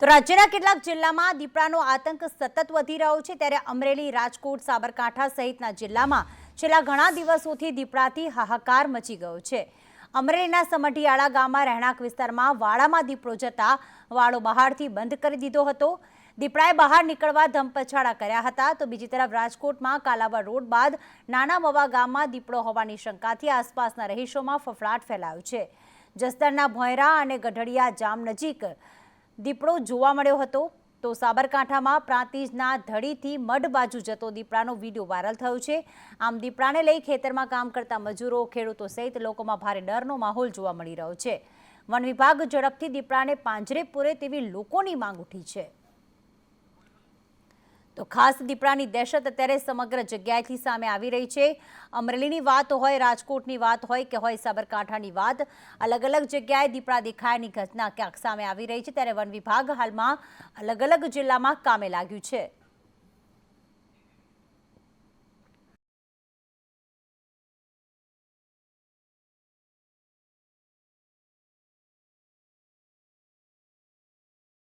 તો રાજ્યના કેટલાક જિલ્લામાં દીપડાનો આતંક સતત વધી રહ્યો છે ત્યારે અમરેલી, રાજકોટ, સાબરકાંઠા સહિતના જિલ્લામાં છેલ્લા ઘણા દિવસોથી દીપડાથી હાહાકાર મચી ગયો છે. અમરેલીના સમઢિયાળા ગામમાં રહેણાંક વિસ્તારમાં વાડામાં દીપડો જતા વાડો બહારથી બંધ કરી દીધો હતો. દીપડાએ બહાર નીકળવા ધમપછાડા કર્યા હતા. તો બીજી તરફ રાજકોટમાં કાલાવા રોડ બાદ નાના મવા ગામમાં દીપડો હોવાની શંકાથી આસપાસના રહીશોમાં ફફડાટ ફેલાયો છે. જસદણના ભોયરા અને ગઢડિયા જામ નજીક દીપડો જોવા મળ્યો હતો તો સાબરકાંઠામાં પ્રાંતિજના ધડીથી મઢ બાજુ જતો દીપડાનો વીડિયો વાયરલ થયો છે. આમ દીપડાને લઈ ખેતરમાં કામ કરતા મજૂરો, ખેડૂતો સહિત લોકોમાં ભારે ડરનો માહોલ જોવા મળી રહ્યો છે. વન વિભાગ ઝડપથી દીપડાને પાંજરે પૂરે તેવી લોકોની માંગ ઉઠી છે. તો ખાસ દીપડાની દહેશત અત્યારે સમગ્ર જગ્યાએથી સામે આવી રહી છે. અમરેલીની વાત હોય, રાજકોટની વાત હોય કે હોય સાબરકાંઠાની વાત, અલગ અલગ જગ્યાએ દીપડા દેખાયની ઘટના ક્યાંક સામે આવી રહી છે. ત્યારે વન વિભાગ હાલમાં અલગ અલગ જિલ્લામાં કામે લાગ્યું છે.